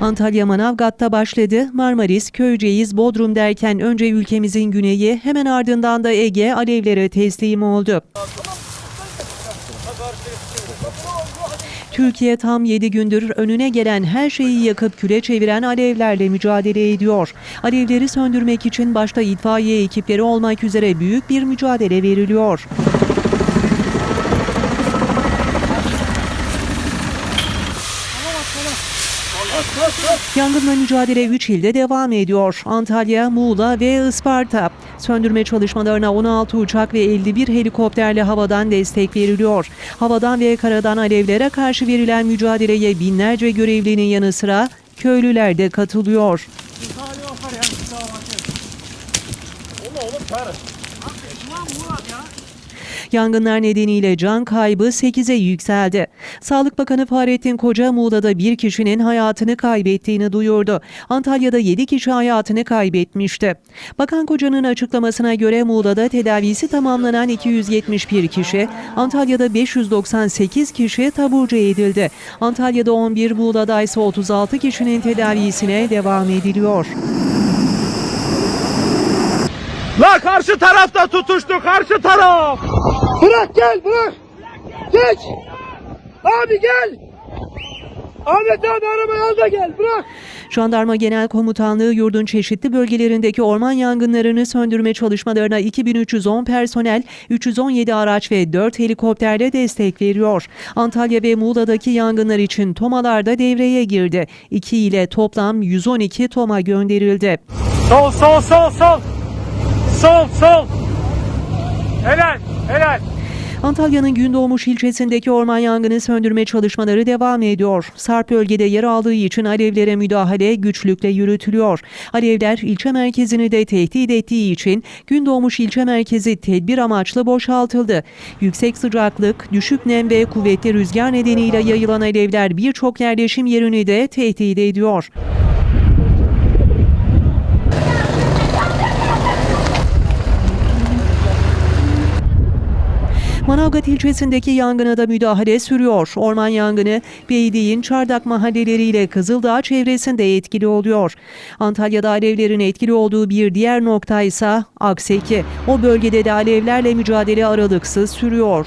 Antalya Manavgat'ta başladı. Marmaris, Köyceğiz, Bodrum derken önce ülkemizin güneyi hemen ardından da Ege alevlere teslim oldu. Türkiye tam 7 gündür önüne gelen her şeyi yakıp küle çeviren alevlerle mücadele ediyor. Alevleri söndürmek için başta itfaiye ekipleri olmak üzere büyük bir mücadele veriliyor. Yangınla mücadele 3 ilde devam ediyor. Antalya, Muğla ve Isparta. Söndürme çalışmalarına 16 uçak ve 51 helikopterle havadan destek veriliyor. Havadan ve karadan alevlere karşı verilen mücadeleye binlerce görevlinin yanı sıra köylüler de katılıyor. Yangınlar nedeniyle can kaybı 8'e yükseldi. Sağlık Bakanı Fahrettin Koca Muğla'da bir kişinin hayatını kaybettiğini duyurdu. Antalya'da 7 kişi hayatını kaybetmişti. Bakan Koca'nın açıklamasına göre Muğla'da tedavisi tamamlanan 271 kişi, Antalya'da 598 kişi taburcu edildi. Antalya'da 11, Muğla'da ise 36 kişinin tedavisine devam ediliyor. La karşı tarafta tutuştu karşı taraf. Bırak gel bırak. Geç. Abi gel. Ahmet abi arabayı al da gel bırak. Jandarma Genel Komutanlığı yurdun çeşitli bölgelerindeki orman yangınlarını söndürme çalışmalarına 2310 personel, 317 araç ve 4 helikopterle destek veriyor. Antalya ve Muğla'daki yangınlar için tomalar da devreye girdi. 2 ile toplam 112 toma gönderildi. Sol sol sol sol. Sol sol. Helal helal. Antalya'nın Gündoğmuş ilçesindeki orman yangını söndürme çalışmaları devam ediyor. Sarp bölgede yer aldığı için alevlere müdahale güçlükle yürütülüyor. Alevler ilçe merkezini de tehdit ettiği için Gündoğmuş ilçe merkezi tedbir amaçlı boşaltıldı. Yüksek sıcaklık, düşük nem ve kuvvetli rüzgar nedeniyle yayılan alevler birçok yerleşim yerini de tehdit ediyor. Manavgat ilçesindeki yangına da müdahale sürüyor. Orman yangını Beydiğin, Çardak mahalleleriyle Kızıldağ çevresinde etkili oluyor. Antalya'da alevlerin etkili olduğu bir diğer nokta ise Akseki. O bölgede de alevlerle mücadele aralıksız sürüyor.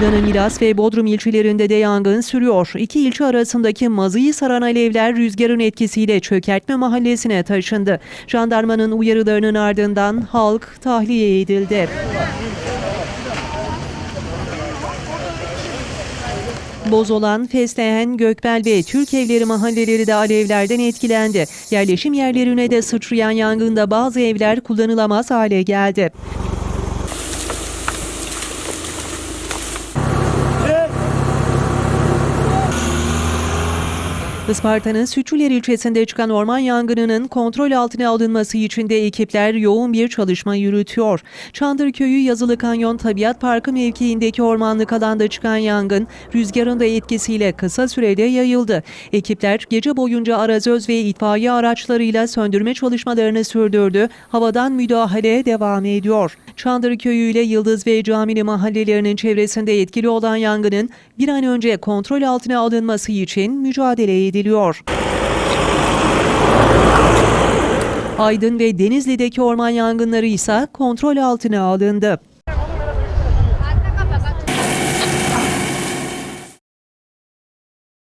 Muğla'nın Milas ve Bodrum ilçelerinde de yangın sürüyor. İki ilçe arasındaki mazıyı saran alevler rüzgarın etkisiyle Çökertme mahallesine taşındı. Jandarmanın uyarılarının ardından halk tahliye edildi. Bozolan, Fesleğen, Gökbel ve Türk Evleri mahalleleri de alevlerden etkilendi. Yerleşim yerlerine de sıçrayan yangında bazı evler kullanılamaz hale geldi. Isparta'nın Sütçüler ilçesinde çıkan orman yangınının kontrol altına alınması için de ekipler yoğun bir çalışma yürütüyor. Çandırköy'ü Yazılı Kanyon Tabiat Parkı mevkiindeki ormanlık alanda çıkan yangın rüzgarın da etkisiyle kısa sürede yayıldı. Ekipler gece boyunca arazöz ve itfaiye araçlarıyla söndürme çalışmalarını sürdürdü. Havadan müdahale devam ediyor. Çandırköy'ü ile Yıldız ve Camili mahallelerinin çevresinde etkili olan yangının bir an önce kontrol altına alınması için mücadele ediliyor. Aydın ve Denizli'deki orman yangınları ise kontrol altına alındı.